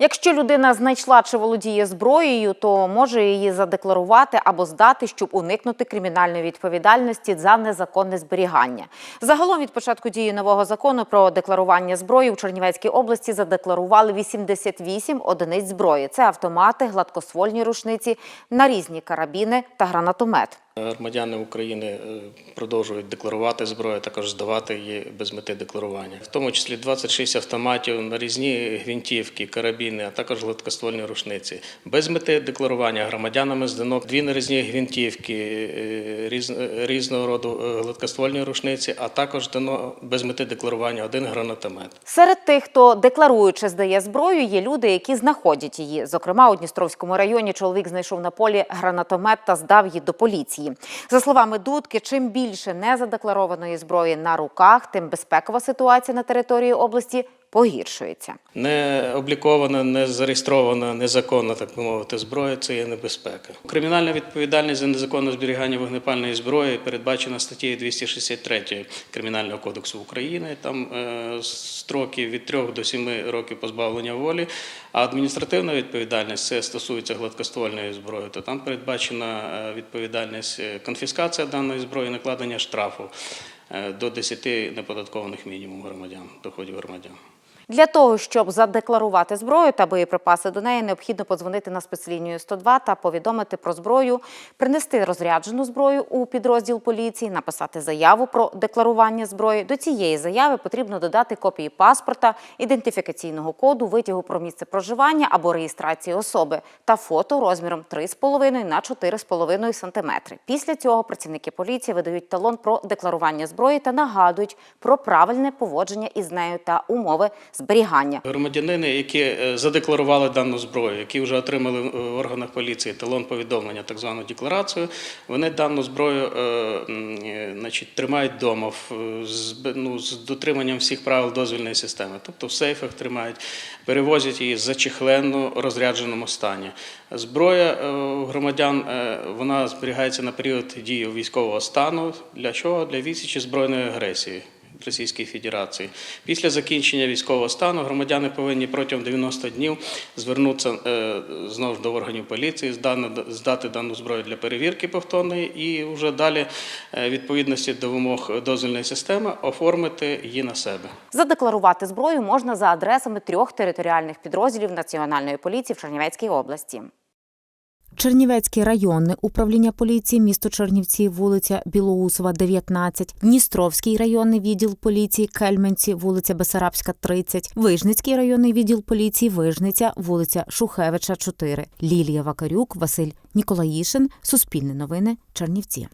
Якщо людина знайшла чи володіє зброєю, то може її задекларувати або здати, щоб уникнути кримінальної відповідальності за незаконне зберігання. Загалом від початку дії нового закону про декларування зброї у Чернівецькій області задекларували 88 одиниць зброї. Це автомати, гладкоствольні рушниці, нарізні карабіни та гранатомет. Громадяни України е, продовжують декларувати зброю, також здавати її без мети декларування. В тому числі 26 автоматів, нарізні гвинтівки, карабіни, а також гладкоствольні рушниці. Без мети декларування громадянами здано дві нарізні гвинтівки, е, різного роду е, гладкоствольні рушниці, а також дано без мети декларування один гранатомет. Серед тих, хто декларуючи здає зброю, є люди, які знаходять її. Зокрема, у Дністровському районі чоловік знайшов на полі гранатомет та здав її до поліції. За словами Дудки, чим більше незадекларованої зброї на руках, тим безпекова ситуація на території області погіршується. Не облікована, не зареєстрована, незаконна, так би мовити, зброя це є небезпека. Кримінальна відповідальність за незаконне зберігання вогнепальної зброї передбачена статтею 263 Кримінального кодексу України. Там е, строки від 3 до 7 років позбавлення волі. А адміністративна відповідальність це стосується гладкоствольної зброї, то там передбачена е, відповідальність е, конфіскація даної зброї, накладення штрафу до 10 неподаткованих мінімум громадян, доходів громадян. Для того, щоб задекларувати зброю та боєприпаси до неї, необхідно подзвонити на спецлінію 102 та повідомити про зброю, принести розряджену зброю у підрозділ поліції, написати заяву про декларування зброї. До цієї заяви потрібно додати копії паспорта, ідентифікаційного коду, витягу про місце проживання або реєстрації особи та фото розміром 3,5 на 4,5 см. Після цього працівники поліції видають талон про декларування зброї та нагадують про правильне поводження із нею та умови зберігання. Громадянини, які е, задекларували дану зброю, які вже отримали е, в органах поліції талон повідомлення, так звану декларацію, вони дану зброю е, значить, тримають вдома в- з, ну, з дотриманням всіх правил дозвільної системи. Тобто в сейфах тримають, перевозять її зачехленно розрядженому стані. Зброя громадян вона зберігається на період дії військового стану. Для чого? Для відсічі збройної агресії. Російської Федерації. Після закінчення військового стану громадяни повинні протягом 90 днів звернутися е, знову ж до органів поліції, здати дану зброю для перевірки повторної і вже далі, е, відповідності до вимог дозвільної системи, оформити її на себе. Задекларувати зброю можна за адресами трьох територіальних підрозділів Національної поліції в Чернівецькій області. Чернівецьке районне управління поліції, місто Чернівці, вулиця Білоусова, 19, Дністровський районний відділ поліції, Кельменці, вулиця Бесарабська, 30, Вижницький районний відділ поліції, Вижниця, вулиця Шухевича, 4, Лілія Вакарюк, Василь Ніколаїшин, Суспільне новини, Чернівці.